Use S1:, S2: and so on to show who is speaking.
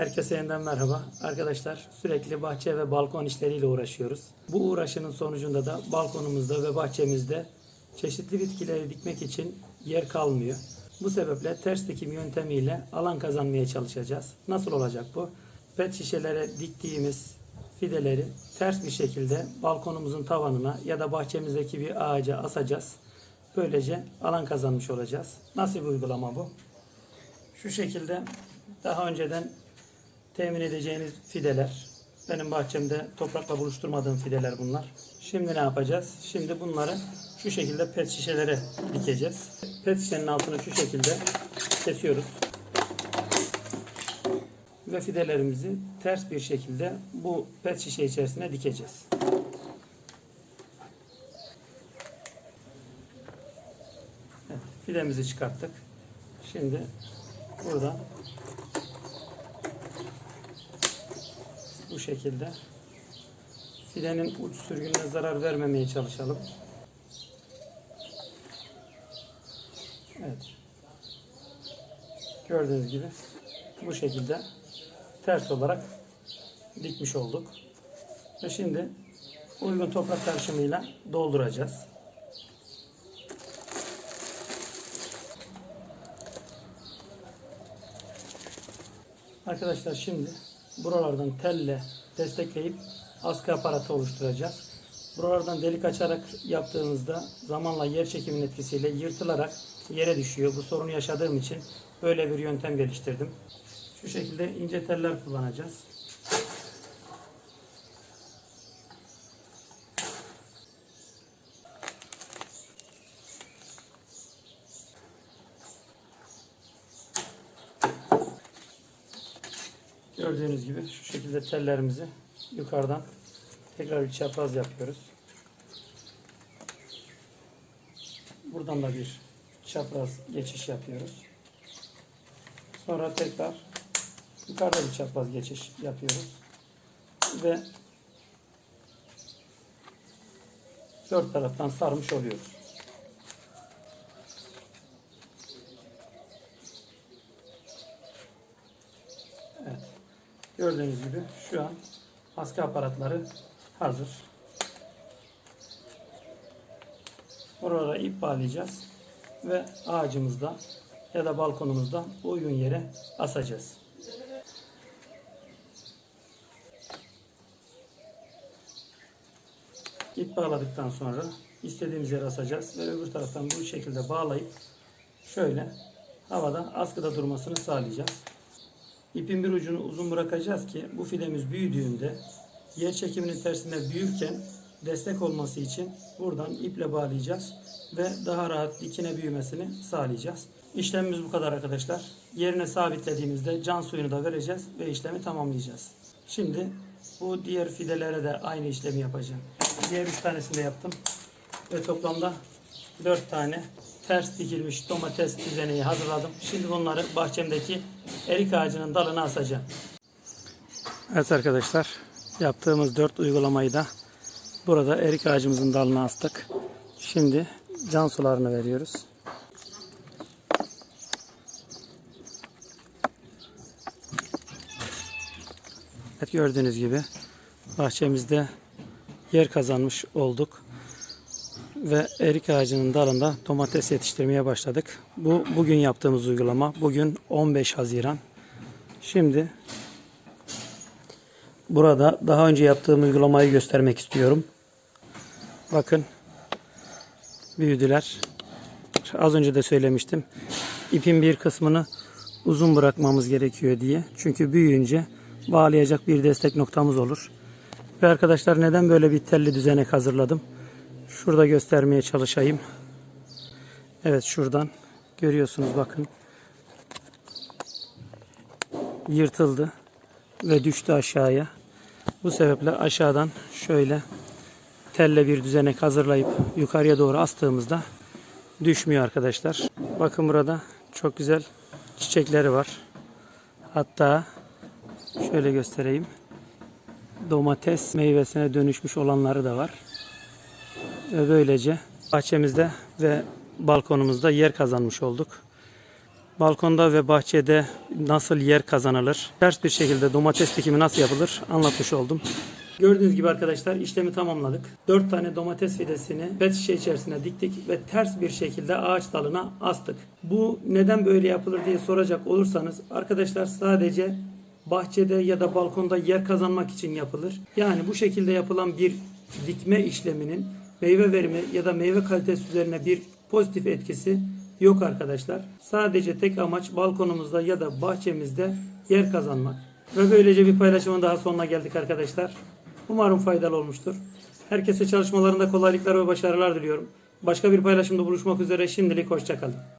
S1: Herkese yeniden merhaba. Arkadaşlar sürekli bahçe ve balkon işleriyle uğraşıyoruz. Bu uğraşının sonucunda da balkonumuzda ve bahçemizde çeşitli bitkileri dikmek için yer kalmıyor. Bu sebeple ters dikim yöntemiyle alan kazanmaya çalışacağız. Nasıl olacak bu? Pet şişelere diktiğimiz fideleri ters bir şekilde balkonumuzun tavanına ya da bahçemizdeki bir ağaca asacağız. Böylece alan kazanmış olacağız. Nasıl bir uygulama bu? Şu şekilde daha önceden temin edeceğiniz fideler. Benim bahçemde toprakla buluşturmadığım fideler bunlar. Şimdi ne yapacağız? Şimdi bunları şu şekilde pet şişelere dikeceğiz. Pet şişenin altını şu şekilde kesiyoruz. Ve fidelerimizi ters bir şekilde bu pet şişe içerisine dikeceğiz. Evet, fidemizi çıkarttık. Şimdi burada bu şekilde fidenin uç sürgününe zarar vermemeye çalışalım. Evet. Gördüğünüz gibi bu şekilde ters olarak dikmiş olduk. Ve şimdi uygun toprak karışımıyla dolduracağız. Arkadaşlar şimdi buralardan telle destekleyip askı aparatı oluşturacağız. Buralardan delik açarak yaptığımızda zamanla yer çekiminin etkisiyle yırtılarak yere düşüyor. Bu sorunu yaşadığım için böyle bir yöntem geliştirdim. Şu şekilde ince teller kullanacağız. Gördüğünüz gibi şu şekilde tellerimizi yukarıdan tekrar bir çapraz yapıyoruz. Buradan da bir çapraz geçiş yapıyoruz. Sonra tekrar yukarıda bir çapraz geçiş yapıyoruz. Ve dört taraftan sarmış oluyoruz. Gördüğünüz gibi şu an askı aparatları hazır. Oralara ip bağlayacağız ve ağacımızda ya da balkonumuzda uygun yere asacağız. İp bağladıktan sonra istediğimiz yere asacağız ve öbür taraftan bu şekilde bağlayıp şöyle havada askıda durmasını sağlayacağız. İpin bir ucunu uzun bırakacağız ki bu fidemiz büyüdüğünde yer çekiminin tersinde büyürken destek olması için buradan iple bağlayacağız ve daha rahat dikine büyümesini sağlayacağız. İşlemimiz bu kadar arkadaşlar. Yerine sabitlediğimizde can suyunu da vereceğiz ve işlemi tamamlayacağız. Şimdi bu diğer fidelere de aynı işlemi yapacağım. Diğer üç tanesini de yaptım. Ve toplamda 4 tane ters dikilmiş domates düzeneği hazırladım. Şimdi bunları bahçemdeki erik ağacının dalına asacağım. Evet arkadaşlar yaptığımız 4 uygulamayı da burada erik ağacımızın dalına astık. Şimdi can sularını veriyoruz. Evet gördüğünüz gibi bahçemizde yer kazanmış olduk ve erik ağacının dalında domates yetiştirmeye başladık. Bu bugün yaptığımız uygulama. Bugün 15 Haziran. Şimdi burada daha önce yaptığım uygulamayı göstermek istiyorum. Bakın büyüdüler. Az önce de söylemiştim. İpin bir kısmını uzun bırakmamız gerekiyor diye. Çünkü büyüyünce bağlayacak bir destek noktamız olur. Ve arkadaşlar neden böyle bir telli düzenek hazırladım? Şurada göstermeye çalışayım. Evet şuradan görüyorsunuz bakın. Yırtıldı ve düştü aşağıya. Bu sebeple aşağıdan şöyle telle bir düzenek hazırlayıp yukarıya doğru astığımızda düşmüyor arkadaşlar. Bakın burada çok güzel çiçekleri var. Hatta şöyle göstereyim. Domates meyvesine dönüşmüş olanları da var. Ve böylece bahçemizde ve balkonumuzda yer kazanmış olduk. balkonda ve bahçede nasıl yer kazanılır, ters bir şekilde domates dikimi nasıl yapılır anlatmış oldum. Gördüğünüz gibi arkadaşlar işlemi tamamladık. 4 tane domates fidesini pet şişe içerisine diktik ve ters bir şekilde ağaç dalına astık. Bu neden böyle yapılır diye soracak olursanız arkadaşlar sadece bahçede ya da balkonda yer kazanmak için yapılır. Yani bu şekilde yapılan bir dikme işleminin meyve verimi ya da meyve kalitesi üzerine bir pozitif etkisi yok arkadaşlar. Sadece tek amaç balkonumuzda ya da bahçemizde yer kazanmak. Ve böylece bir paylaşımın daha sonuna geldik arkadaşlar. Umarım faydalı olmuştur. Herkese çalışmalarında kolaylıklar ve başarılar diliyorum. Başka bir paylaşımda buluşmak üzere şimdilik hoşçakalın.